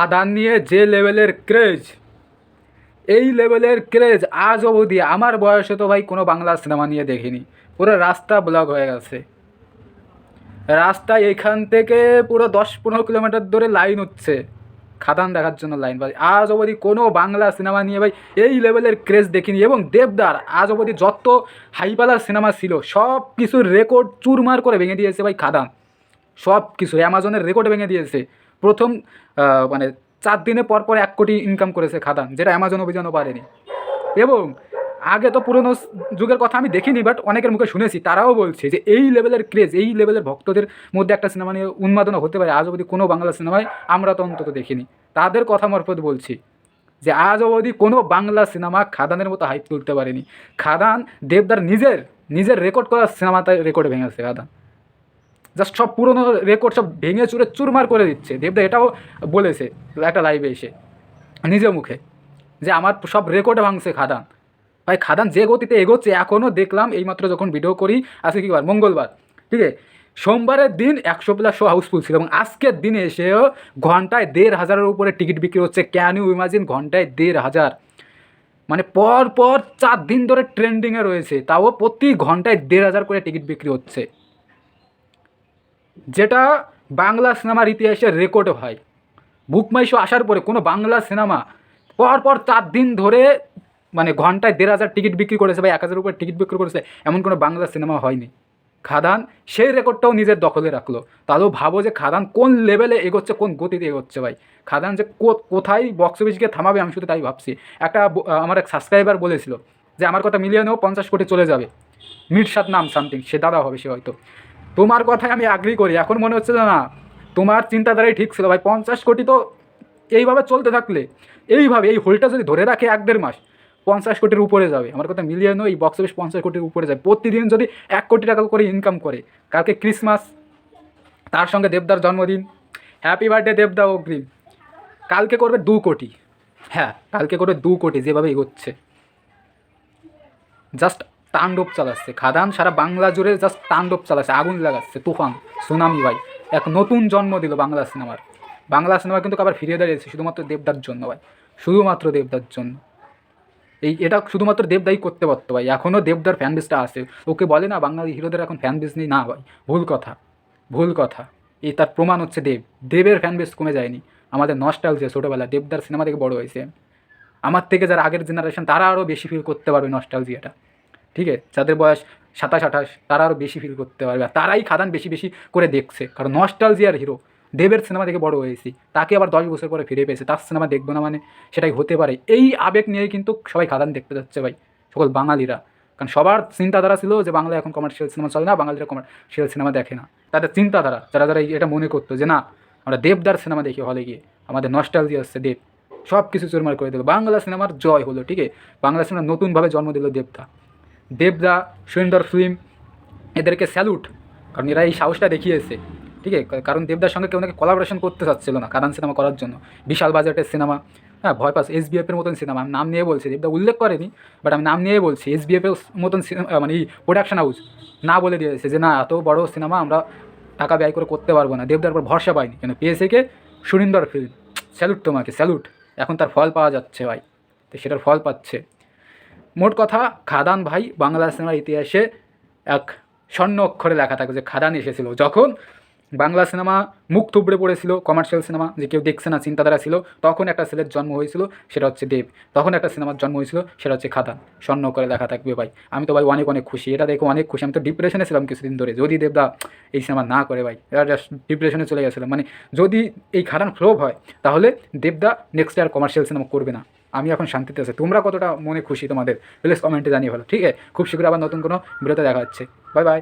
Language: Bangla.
খাদান নিয়ে যে লেভেলের ক্রেজ এই লেভেলের ক্রেজ আজ অবধি আমার বয়সে তো ভাই কোনো বাংলা সিনেমা নিয়ে দেখিনি। পুরো রাস্তা ব্লক হয়ে গেছে। রাস্তায় এখান থেকে পুরো দশ পনেরো কিলোমিটার ধরে লাইন হচ্ছে খাদান দেখার জন্য লাইন ভাই আজ অবধি কোনো বাংলা সিনেমা নিয়ে ভাই এই লেভেলের ক্রেজ দেখিনি এবং দেবদার আজ অবধি যত হাইপালার সিনেমা ছিল, সব কিছুর রেকর্ড চুরমার করে ভেঙে দিয়েছে ভাই খাদান। সব কিছু অ্যামাজনের রেকর্ড ভেঙে দিয়েছে। প্রথম মানে চার দিনে পর পর এক কোটি ইনকাম করেছে খাদান, যেটা অ্যামাজন অভিযানও পারেনি এবং আগে তো পুরনো যুগের কথা আমি দেখিনি বাট অনেকের মুখে শুনেছি, তারাও বলছে যে এই লেভেলের ক্রেজ এই লেভেলের ভক্তদের মধ্যে একটা সিনেমা নিয়ে উন্মাদনা হতে পারে। আজ অবধি কোনো বাংলা সিনেমায় আমরা তো অন্তত দেখিনি। তাদের কথা মারফত বলছি যে আজ অবধি কোনো বাংলা সিনেমা খাদানের মতো হাইপ তুলতে পারেনি। খাদান দেবদার নিজের নিজের রেকর্ড করা সিনেমাতে রেকর্ড ভেঙেছে খাদান। জাস্ট সব পুরনো রেকর্ড সব ভেঙে চুরে চুরমার করে দিচ্ছে। দেবদা এটাও বলেছে একটা লাইভে এসে নিজের মুখে, যে আমার সব রেকর্ড ভাঙছে খাদান। ভাই, খাদান যে গতিতে এগোচ্ছে এখনও দেখলাম এইমাত্র যখন ভিডিও করি, আজকে কী বার? মঙ্গলবার। ঠিক আছে? সোমবারের দিন একশো প্লাস শো হাউসফুল ছিল এবং আজকের দিনে এসেও ঘন্টায় দেড় হাজারের উপরে টিকিট বিক্রি হচ্ছে। ক্যান ইউ ইমাজিন ঘন্টায় দেড় হাজার। মানে পর পর চার দিন ধরে ট্রেন্ডিংয়ে রয়েছে। তাও প্রতি ঘন্টায় দেড় হাজার করে টিকিট বিক্রি হচ্ছে। যেটা বাংলা সিনেমার ইতিহাসে রেকর্ড হয়। বুকমাই শো আসার পরে কোনো বাংলা সিনেমা পর পর চার দিন ধরে মানে ঘন্টায় দেড় হাজার টিকিট বিক্রি করেছে বা এক হাজার উপরে টিকিট বিক্রি করেছে, এমন কোনো বাংলা সিনেমা হয়নি। খাদান সেই রেকর্ডটাও নিজের দখলে রাখল। তাহলেও ভাবো যে খাদান কোন লেভেলে এগোচ্ছে, কোন গতিতে এগোচ্ছে ভাই। খাদান যে কোথায় বক্স অফিসকে থামাবে, আমি শুধু তাই ভাবছি। একটা আমার এক সাবস্ক্রাইবার বলেছিল যে, আমার কথা মিলিয়ে নেও, পঞ্চাশ কোটি চলে যাবে। মিরসাদ নাম সামথিং সে দাদা হবে সে হয়তো। তোমার কথায় আমি আগ্রি করি। এখন মনে হচ্ছে যে না, তোমার চিন্তাধারাই ঠিক ছিল। ভাই, পঞ্চাশ কোটি তো এইভাবে চলতে থাকলে, এইভাবে এই হোলটা যদি ধরে রাখে এক দেড় মাস, পঞ্চাশ কোটির উপরে যাবে। আমার কথা মিলিয়ে নো এই বক্স অফিস পঞ্চাশ কোটির উপরে যাবে প্রতিদিন যদি এক কোটি টাকা করে ইনকাম করে, কালকে ক্রিসমাস তার সঙ্গে দেবদার জন্মদিন হ্যাপি বার্থডে দেবদা অগ্রিম, কালকে করবে দু কোটি। হ্যাঁ কালকে করবে দু কোটি, যেভাবে এগোচ্ছে। জাস্ট তাণ্ডব চালাচ্ছে। খাদান সারা বাংলা জুড়ে জাস্ট তাণ্ডব চালাচ্ছে, আগুন লাগাচ্ছে, তুফান, সুনামি ভাই। এক নতুন জন্ম দিল বাংলা সিনেমার। বাংলা সিনেমা কিন্তু আবার ফিরে দাঁড়িয়েছে শুধুমাত্র দেবদার জন্য ভাই। শুধুমাত্র দেবদার জন্য। এই এটা শুধুমাত্র দেবদাই করতে পারতো ভাই। এখনও দেবদার ফ্যান বেসটা আছে। ওকে বলে না, বাঙালি হিরোদের এখন ফ্যান বেস নেই। না ভাই, ভুল কথা ভুল কথা। এই তার প্রমাণ হচ্ছে দেব। দেবের ফ্যান বেস কমে যায়নি। আমাদের নস্টাল যে ছোটোবেলা দেবদার সিনেমা থেকে বড় হয়েছে। আমার থেকে যারা আগের জেনারেশন তারা আরও বেশি ফিল করতে পারবে নস্টালজিয়াটা ঠিক আছে? যাদের বয়স সাতাশ, আঠাশ, তারা আরও বেশি ফিল করতে পারবে। আর তারাই খাদান বেশি বেশি করে দেখছে। কারণ নস্টালজিয়ার হিরো দেবের সিনেমা থেকে বড় হয়েছি। তাকে আবার দশ বছর পরে ফিরে পেয়েছে। তার সিনেমা দেখব না মানে সেটাই হতে পারে। এই আবেগ নিয়েই কিন্তু সবাই খাদান দেখতে যাচ্ছে ভাই। সকল বাঙালিরা। কারণ সবার চিন্তাধারা ছিল যে বাংলা এখন কমার্শিয়াল সিনেমা চলে না, বাঙালিরা কমার্শিয়াল সিনেমা দেখে না। তাদের চিন্তাধারা, যারা যারা এটা মনে করতো যে না, আমরা দেবদার সিনেমা দেখি হলে গিয়ে। আমাদের নস্টালজি আসছে দেব। সব কিছু চুরমার করে দিল। বাংলা সিনেমার জয় হলো, ঠিক আছে? বাংলা সিনেমা নতুনভাবে জন্ম দিল দেবদা। দেবদা সুন্দর ফিল্ম, এদেরকে স্যালুট কারণ এরা এই সাহসটা দেখিয়েছে, ঠিক আছে? কারণ দেবদার সঙ্গে কেউ নাকি কোলাবোরেশন করতে চাচ্ছিল না, কারণ সিনেমা করার জন্য। বিশাল বাজেটের সিনেমা হ্যাঁ ভয় পাস এস বিএফের মতন সিনেমা, আমি নাম নিয়ে বলছি, দেবদা উল্লেখ করেনি বাট আমি নাম নিয়ে বলছি এস বিএফের মতন সিনেমা মানে এই প্রোডাকশন হাউস না বলে দিয়েছে যে না, এত বড় সিনেমা আমরা টাকা ব্যয় করে করতে পারব না। দেবদার উপর ভরসা পাইনি, কেন পেয়েছে কে? সুরিন্দর ফিল্ম। স্যালুট তোমাকে স্যালুট এখন তার ফল পাওয়া যাচ্ছে ভাই। তো সেটার ফল পাচ্ছে। মোট কথা, খাদান ভাই বাংলা সিনেমার ইতিহাসে এক স্বর্ণ অক্ষরে লেখা থাকে যে খাদান এসেছিল। যখন বাংলা সিনেমা মুখ থুবড়ে পড়েছিল কমার্শিয়াল সিনেমা, যে কেউ দেখছে না, চিন্তাধারা ছিল, তখন একটা ছেলের জন্ম হয়েছিল, সেটা হচ্ছে দেব। তখন একটা সিনেমার জন্ম হয়েছিল, সেটা হচ্ছে খাদান। স্বর্ণ করে লেখা থাকবে ভাই। আমি তো ভাই অনেক অনেক খুশি। এটা দেখে অনেক খুশি। আমি তো ডিপ্রেশনে ছিলাম কিছুদিন ধরে। যদি দেবদা এই সিনেমা না করে ভাই এটা জাস্ট ডিপ্রেশনে চলে গেছিলাম মানে যদি এই খাদান ফ্লোপ হয়, তাহলে দেবদা নেক্সট আর কমার্শিয়াল সিনেমা করবে না। আমি এখন শান্তিতে আছি। তোমরা কতটা মনে খুশি তোমাদের? প্লিজ কমেন্টে জানিয়ে ভালো ঠিক আছে? খুব শীঘ্র আবার নতুন কোনো ভিডিওতে দেখা হচ্ছে। Bye bye